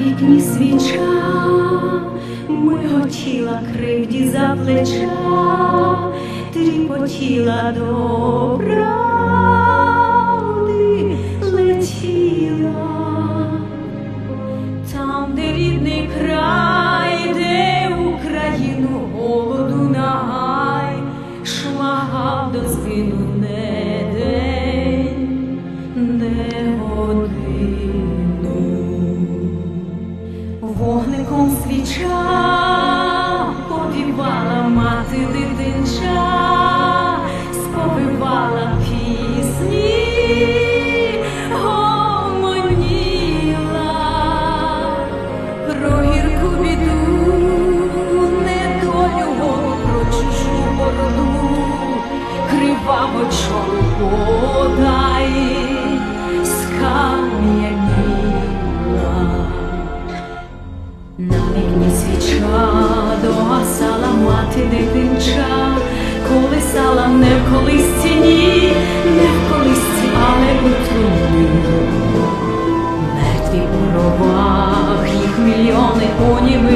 вікні свіча, миготіла кривді за плеча, тріпотіла до летіла. Там, де рідний край, де Україну голоду нагай, шмагав до не день, не годину. Вогником свіча повівала мати дитинча, сповивала пісні, гомоніла. Про гірку біду, недолю про чужу бороду, криваво свіча сала мати дитинча, колисала не в колисці, ні, не в колисці, але у трубі. Мертві у робах їх мільйони у